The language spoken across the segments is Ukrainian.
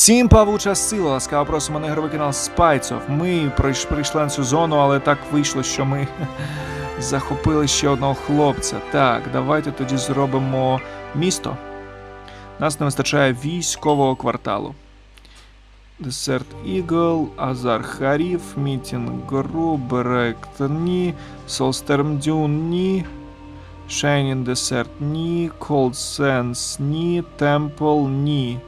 Всім павуча сила, ласкаво просимо на ігровий канал Спайцов. Ми прийшли на цю зону, але так вийшло, що ми захопили ще одного хлопця. Так, давайте тоді зробимо місто. Нас не вистачає військового кварталу. Десерт Ігл, Азар Харіф, Мітінг Гру, Берект Ні, Солстерм Дюн Ні, Шейнін Десерт Ні, Колд Сенс Ні, Темпл Ні.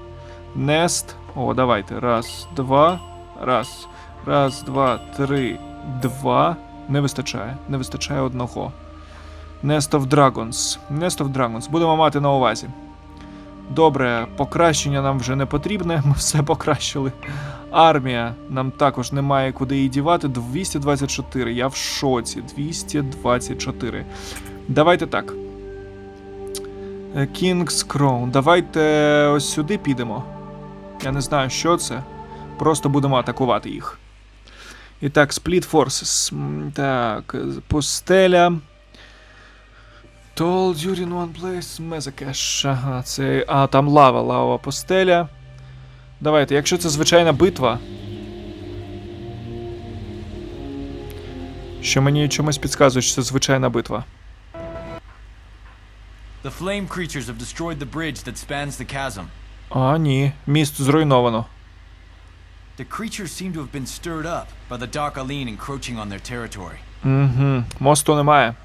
Нест. О, давайте. Раз, два. Раз. Раз, два, три, два. Не вистачає. Не вистачає одного. Nest of Dragons. Nest of Dragons. Будемо мати на увазі. Добре, покращення нам вже не потрібне, ми все покращили. Армія нам також немає куди її дівати. 224. Я в шоці. 224. Давайте так. Е, King's Crown. Давайте ось сюди підемо. Я не знаю, що це. Просто будемо атакувати їх. І так, Split Forces. Так, пустеля. Told you in one place. Мезакеш. Ага, це. А, там лава, лава пустеля. Давайте, якщо це звичайна битва. Що мені чомусь підказує, що це звичайна битва. The flame creatures have destroyed the bridge that spans the chasm. А, ні, місто зруйновано. The creatures seem to have been stirred up by the Dark Aline encroaching on their territory. Угу. Мосту немає.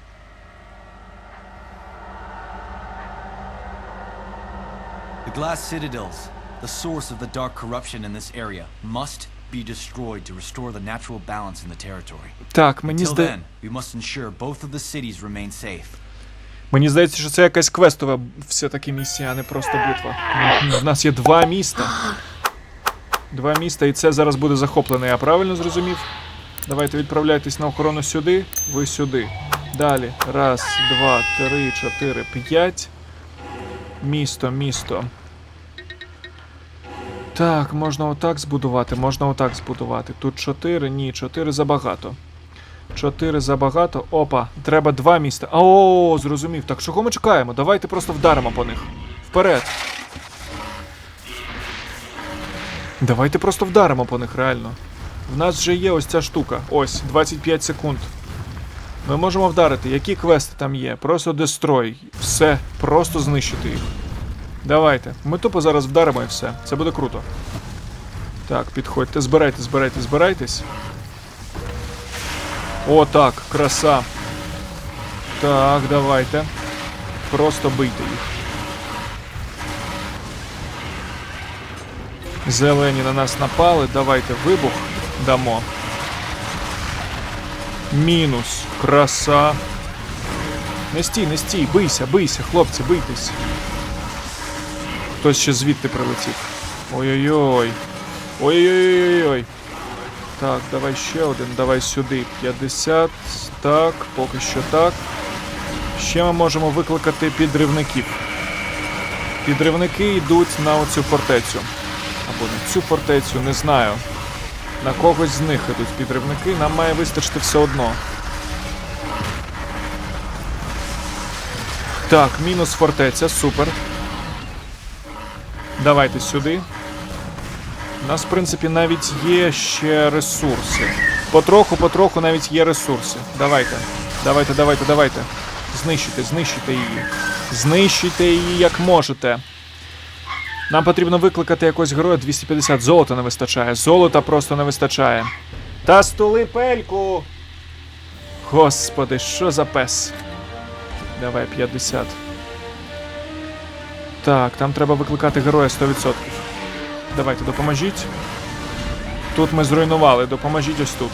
The glass citadels, the source of the dark corruption in this area, must be destroyed to restore the natural balance in the territory. Так, мені Till зда... then, we must ensure both of the cities remain safe. Мені здається, що це якась квестова все-таки місія, а не просто битва. В нас є два міста. Два міста, і це зараз буде захоплене, я правильно зрозумів? Давайте відправляйтесь на охорону сюди, ви сюди. Далі. Раз, два, три, чотири, п'ять. Місто, місто. Так, можна отак збудувати, можна отак збудувати. Тут чотири, ні, чотири забагато. Чотири забагато. Опа, треба два міста. О, зрозумів. Так чого ми чекаємо? Давайте просто вдаримо по них. Вперед. Давайте просто вдаримо по них, реально. В нас вже є ось ця штука. Ось, 25 секунд. Ми можемо вдарити. Які квести там є? Просто дестрой. Все, просто знищити їх. Давайте. Ми тупо зараз вдаримо і все. Це буде круто. Так, підходьте, збирайтесь, збирайтесь, збирайтесь. О, так, краса. Так, давайте. Просто бийте їх. Зелені на нас напали. Давайте вибух дамо. Мінус. Краса. Не стій, не стій, бийся, бийся, хлопці, бийтесь. Хтось ще звідти прилетів. Ой-ой-ой. Ой-ой-ой-ой. Так, давай ще один, давай сюди. 50. Так, поки що так. Ще ми можемо викликати підривників. Підривники йдуть на оцю фортецю. Або на цю фортецю, не знаю. На когось з них ідуть підривники, нам має вистачити все одно. Так, мінус фортеця, супер. Давайте сюди. У нас, в принципі, навіть є ще ресурси. Потроху, потроху навіть є ресурси. Давайте. Давайте, давайте, давайте. Знищуйте, знищуйте її. Знищуйте її як можете. Нам потрібно викликати якогось героя 250 золота не вистачає. Золота просто не вистачає. Та стули пельку! Господи, що за пес? Давай 50. Так, там треба викликати героя 100%. Давайте, допоможіть. Тут ми зруйнували, допоможіть ось тут.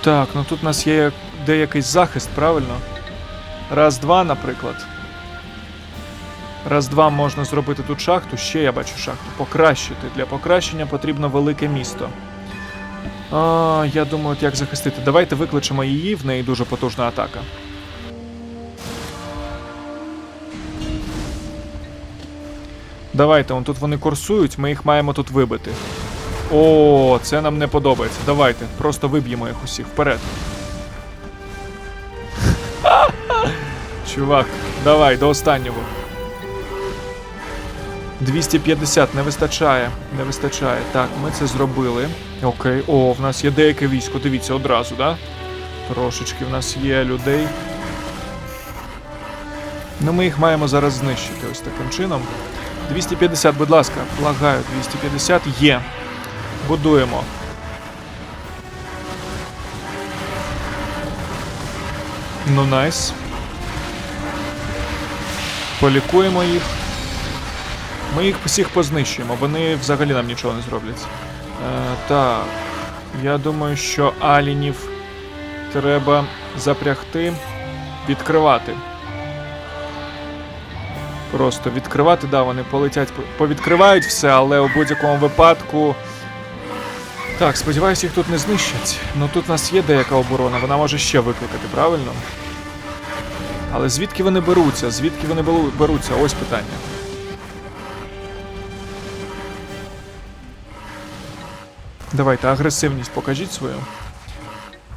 Так, ну тут у нас є деякий захист, правильно? Раз, два, наприклад. Раз, два можна зробити тут шахту, ще я бачу шахту. Покращити. Для покращення потрібно велике місто. А, я думаю, от як захистити. Давайте викличемо її, в неї дуже потужна атака. Давайте, он тут вони курсують, ми їх маємо тут вибити. О, це нам не подобається. Давайте, просто виб'ємо їх усіх вперед. Чувак, давай, до останнього. 250 не вистачає. Не вистачає. Так, ми це зробили. Окей. О, в нас є деяке військо. Дивіться одразу, да? Трошечки в нас є людей. Ну, ми їх маємо зараз знищити ось таким чином. 250, будь ласка, благаю, 250 є. Будуємо. Ну, найс. Полікуємо їх. Ми їх всіх познищуємо, вони взагалі нам нічого не зроблять. Е, так. Я думаю, що алінів треба запрягти, відкривати. Просто відкривати, да, вони полетять, повідкривають все, але у будь-якому випадку. Так, сподіваюся, їх тут не знищать. Ну тут у нас є деяка оборона, вона може ще викликати, правильно? Але звідки вони беруться? Звідки вони беруться? Ось питання. Давайте агресивність покажіть свою.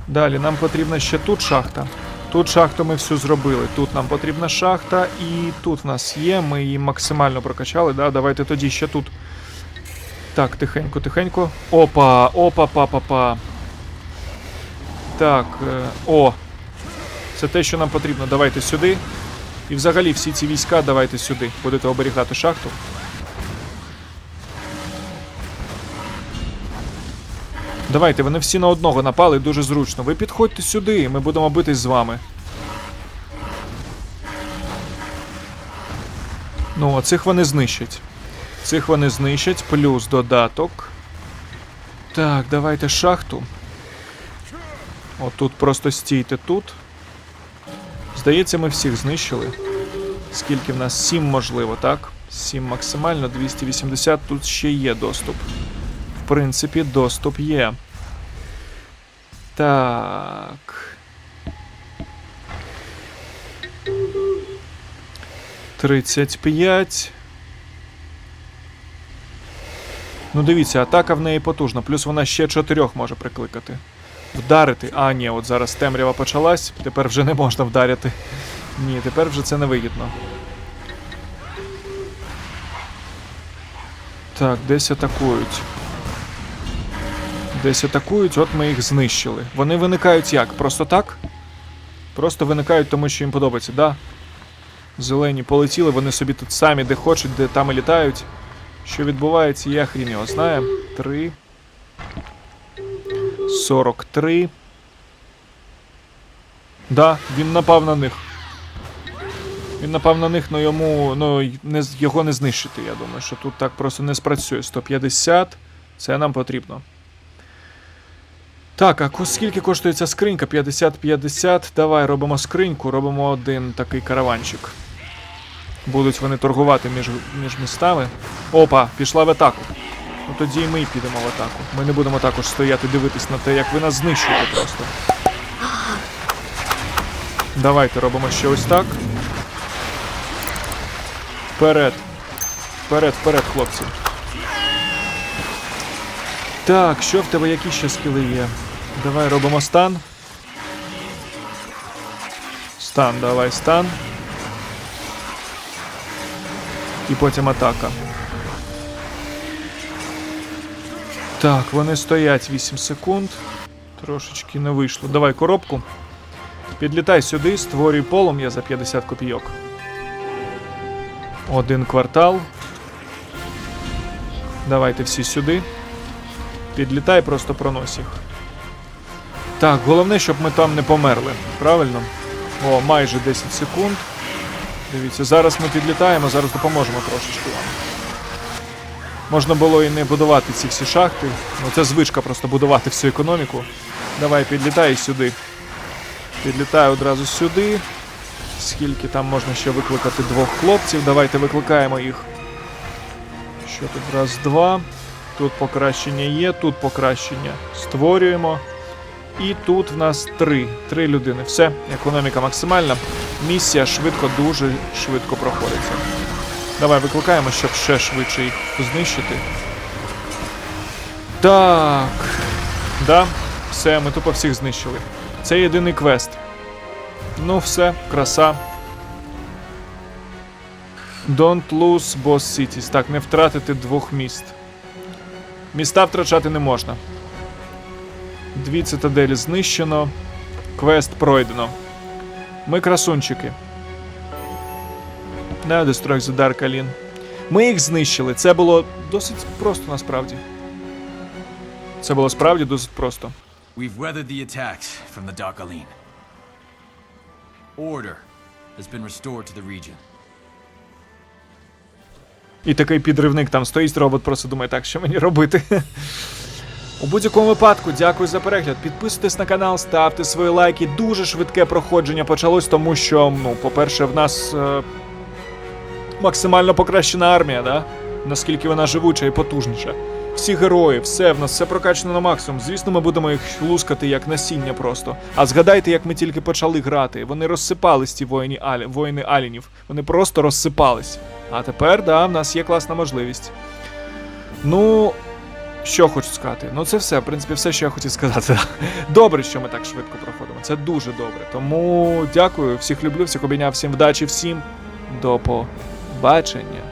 Далі нам потрібна ще тут шахта. Тут шахту ми всю зробили. Тут нам потрібна шахта, і тут в нас є. Ми її максимально прокачали. Да? Давайте тоді ще тут. Так, тихенько, тихенько. Опа, опа, па, па, па. Так, е, о. Це те, що нам потрібно. Давайте сюди. І взагалі всі ці війська давайте сюди. Будете оберігати шахту. Давайте, вони всі на одного напали дуже зручно. Ви підходьте сюди, і ми будемо битись з вами. Ну, а цих вони знищать. Цих вони знищать, плюс додаток. Так, давайте шахту. Отут просто стійте тут. Здається, ми всіх знищили. Скільки в нас? 7 можливо, так? 7 максимально, 280, тут ще є доступ. Принципі, доступ є. Так. 35. Ну, дивіться, атака в неї потужна, плюс вона ще чотирьох може прикликати. Вдарити. А, ні, от зараз темрява почалась, тепер вже не можна вдарити. Ні, тепер вже це невигідно. Так, десь атакують. Десь атакують, от ми їх знищили. Вони виникають як? Просто так? Просто виникають, тому що їм подобається, да? Зелені полетіли, вони собі тут самі де хочуть, де там і літають. Що відбувається, я хрін його знає. 3. 43. Да, він напав на них. Він напав на них, але йому ну, не, його не знищити. Я думаю, що тут так просто не спрацює. 150. Це нам потрібно. Так, а скільки коштує ця скринька? 50-50. Давай робимо скриньку, робимо один такий караванчик. Будуть вони торгувати між, між містами. Опа, пішла в атаку. Ну тоді і ми підемо в атаку. Ми не будемо також стояти дивитись на те, як ви нас знищуєте просто. Давайте робимо ще ось так. Вперед. Вперед, вперед, хлопці. Так, що в тебе, які ще скіли є? Давай робимо стан. Стан, давай стан. І потім атака. Так, вони стоять 8 секунд. Трошечки не вийшло. Давай коробку. Підлітай сюди, створюй полум'я за 50 копійок. Один квартал. Давайте всі сюди. Підлітай, просто пронось їх. Так, головне, щоб ми там не померли. Правильно? О, майже 10 секунд. Дивіться, зараз ми підлітаємо, зараз допоможемо трошечки вам. Можна було і не будувати ці всі шахти. Ну це звичка просто будувати всю економіку. Давай, підлітай сюди. Підлітай одразу сюди. Скільки там можна ще викликати двох хлопців? Давайте викликаємо їх. Що тут? Раз, два. Тут покращення є, тут покращення створюємо. І тут в нас три. Три людини. Все, економіка максимальна. Місія швидко, дуже швидко проходиться. Давай викликаємо, щоб ще швидше їх знищити. Так. Да, все, ми тупо всіх знищили. Це єдиний квест. Ну, все, краса. Don't lose both cities. Так, не втратити двох міст. Міста втрачати не можна. Дві цитаделі знищено. Квест пройдено. Ми красунчики. Не Destroy the Dark Alien. Ми їх знищили. Це було досить просто насправді. Це було справді досить просто. We've weathered the attacks from the Dark. Order has been restored to the region. І такий підривник там стоїть, робот просто думає, так, що мені робити. У будь-якому випадку, дякую за перегляд. Підписуйтесь на канал, ставте свої лайки. Дуже швидке проходження почалось, тому що, ну, по-перше, в нас е, максимально покращена армія, да? наскільки вона живуча і потужніша. Всі герої, все в нас все прокачано на максимум. Звісно, ми будемо їх лускати як насіння просто. А згадайте, як ми тільки почали грати. Вони розсипались, ті воїни, алі, воїни алінів. Вони просто розсипались. А тепер, да, в нас є класна можливість. Ну, що хочу сказати? Ну, це все, в принципі, все, що я хотів сказати. Добре, що ми так швидко проходимо. Це дуже добре. Тому дякую, всіх люблю, всіх обійняв, всім вдачі, всім до побачення.